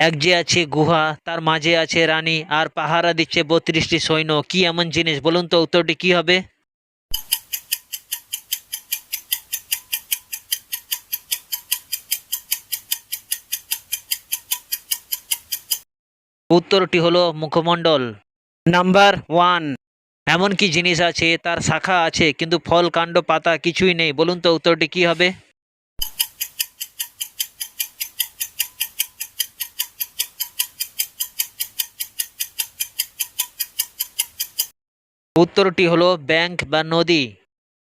এক যে আছে গুহা, তার মাঝে আছে রানী, আর পাহারা দিচ্ছে বত্রিশটি সৈন্য। কি এমন জিনিস? বলুন তো উত্তরটি কি হবে? উত্তরটি হলো মুখমণ্ডল। Number one. এমন কি জিনিস আছে, তার শাখা আছে, কিন্তু ফল, কাণ্ড, পাতা কিছুই নেই। বলুন তো উত্তরটি কি হবে? উত্তরটি হলো ব্যাংক বা নদী।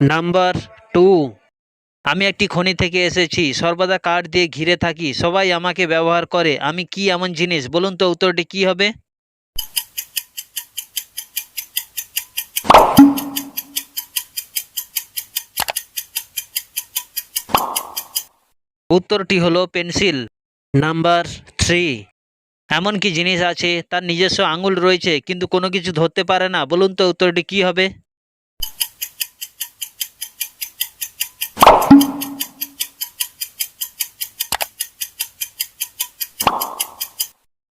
নাম্বার টু, আমি একটি খনি থেকে এসেছি। সর্বদা কাঠ দিয়ে ঘিরে থাকি। সবাই আমাকে ব্যবহার করে। আমি কি এমন জিনিস? বলুন তো উত্তরটি কি হবে? উত্তরটি হলো পেন্সিল। নাম্বার থ্রি এমন কি জিনিস আছে? তার নিজস্ব আঙুল রয়েছে, কিন্তু কোনো কিছু ধরতে পারে না। বলুন তো উত্তরটি কি হবে?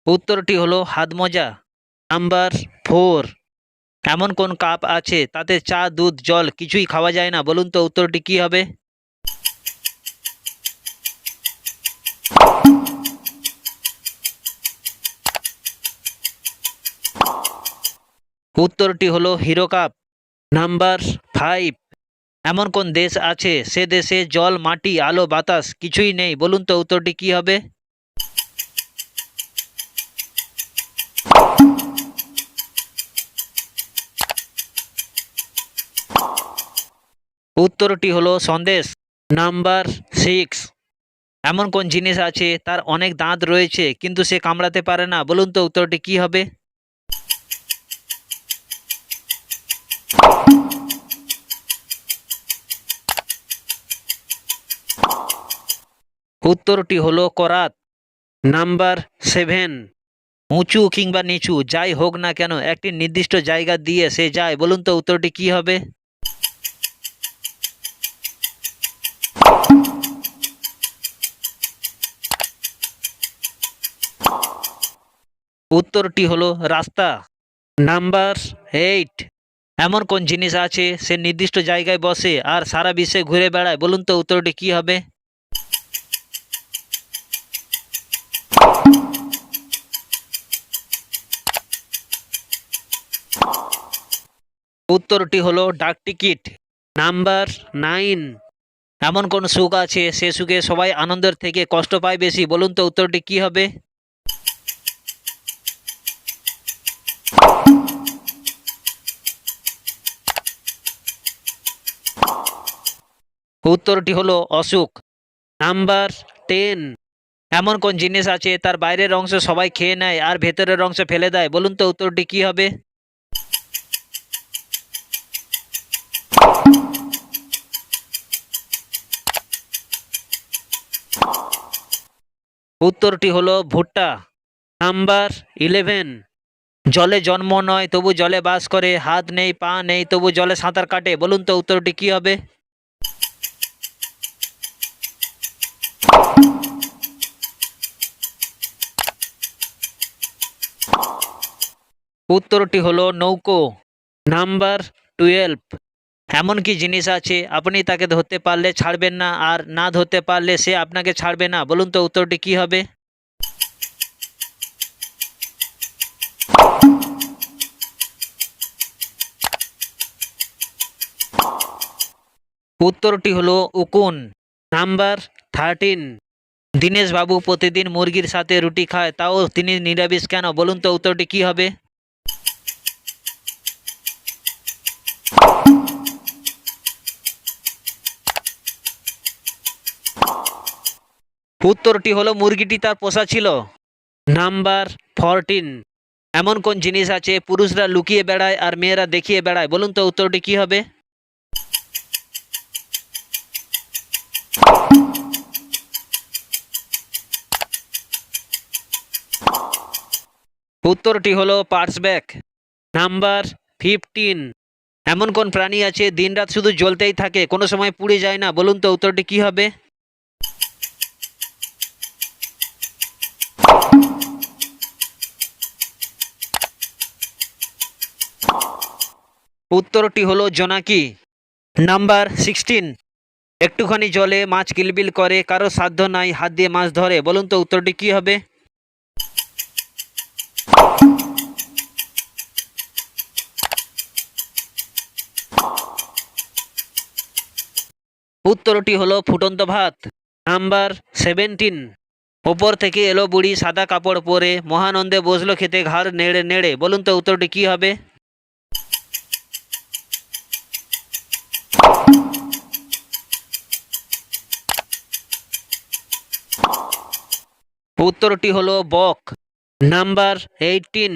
উত্তরটি হলো হাত হাতমোজা নাম্বার ফোর। এমন কোন কাপ আছে? তাতে চা, দুধ, জল কিছুই খাওয়া যায় না। বলুন তো উত্তরটি কি হবে? উত্তরটি হলো হিরো কাপ। Number five. এমন কোন দেশ আছে? সে দেশে জল, মাটি, আলো, বাতাস কিছুই নেই। বলুন তো উত্তরটি কি হবে? উত্তরটি হলো সন্দেশ। Number six. এমন কোন জিনিস আছে? তার অনেক দাঁত রয়েছে, কিন্তু সে কামড়াতে পারে না। বলুন তো উত্তরটি কি হবে? উত্তরটি হলো করাত। Number seven. উঁচু কিংবা নিচু, যাই হোক না কেন, একটি নির্দিষ্ট জায়গা দিয়ে সে যায়। বলুন তো উত্তরটি কি হবে? উত্তরটি হলো রাস্তা। Number eight. এমন কোন জিনিস আছে, সে নির্দিষ্ট জায়গায় বসে আর সারা বিশ্বে ঘুরে বেড়ায়? বলুন তো উত্তরটি কি হবে? উত্তরটি হলো ডাক টিকিট। Number nine. এমন কোন সুখ আছে? সে সুখে সবাই আনন্দের থেকে কষ্ট পায় বেশি। বলুন তো উত্তরটি কি হবে? উত্তরটি হলো অসুখ। Number ten. এমন কোন জিনিস আছে? তার বাইরের অংশ সবাই খেয়ে নেয় আর ভেতরের অংশ ফেলে দেয়। বলুন তো উত্তরটি কি হবে? উত্তরটি হলো ভুট্টা। Number eleven. জলে জন্ম নয়, তবু জলে বাস করে। হাত নেই, পা নেই, তবু জলে সাঁতার কাটে। বলুন তো উত্তরটি কি হবে? উত্তরটি হলো নৌকো। Number twelve. এমন কি জিনিস আছে? আপনি তাকে ধরতে পারলে ছাড়বেন না আর না ধরতে পারলে সে আপনাকে ছাড়বে না। বলুন তো উত্তরটি কি হবে? উত্তরটি হলো উকুন। Number thirteen. দীনেশ বাবু প্রতিদিন মুরগির সাথে রুটি খায়, তাও তিনি নিরামিষ কেন? বলুন তো উত্তরটি কি হবে? উত্তরটি হলো, মুরগিটি তার পোষা ছিল। Number fourteen. এমন কোন জিনিস আছে, পুরুষরা লুকিয়ে বেড়ায় আর মেয়েরা দেখিয়ে বেড়ায়? বলুন তো উত্তরটি কি হবে? উত্তরটি হলো, পার্স ব্যাগ। Number fifteen. এমন কোন প্রাণী আছে, দিনরাত শুধু জ্বলতেই থাকে, কোনো সময় পুড়ে যায় না? বলুন তো উত্তরটি কি হবে? উত্তরটি হলো জোনাকি। Number sixteen. একটুখানি জলে মাছ কিলবিল করে, কারও সাধ্য নাই হাত দিয়ে মাছ ধরে। বলুন তো উত্তরটি কি হবে? উত্তরটি হলো ফুটন্ত ভাত। Number seventeen. ওপর থেকে এলো বুড়ি সাদা কাপড় পরে, মহানন্দে বসল খেতে ঘাড় নেড়ে নেড়ে। বলুন তো উত্তরটি কি হবে? উত্তরটি হলো বক। নাম্বার এইটিন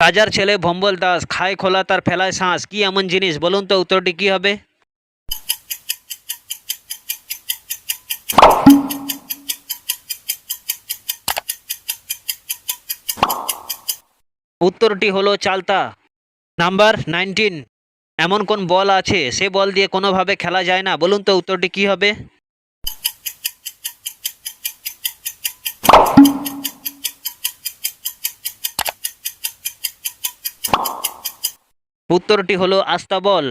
রাজার ছেলে ভম্বল দাস, খায় খোলা তার ফেলায় শ্বাস কি এমন জিনিস? বলুন তো উত্তরটি কি হবে? উত্তরটি হলো চালতা। নাম্বার নাইনটিন এমন কোন বল আছে? সে বল দিয়ে কোনোভাবে খেলা যায় না। বলুন তো উত্তরটি কি হবে? উত্তরটি হলো আস্তাবল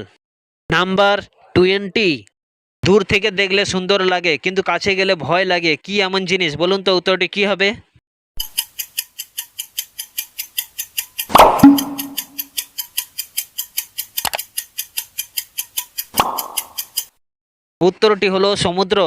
নাম্বার টোয়েন্টি। দূর থেকে দেখলে সুন্দর লাগে, কিন্তু কাছে গেলে ভয় লাগে। কি এমন জিনিস? বলুন তো উত্তরটি কি হবে? উত্তরটি হলো সমুদ্র।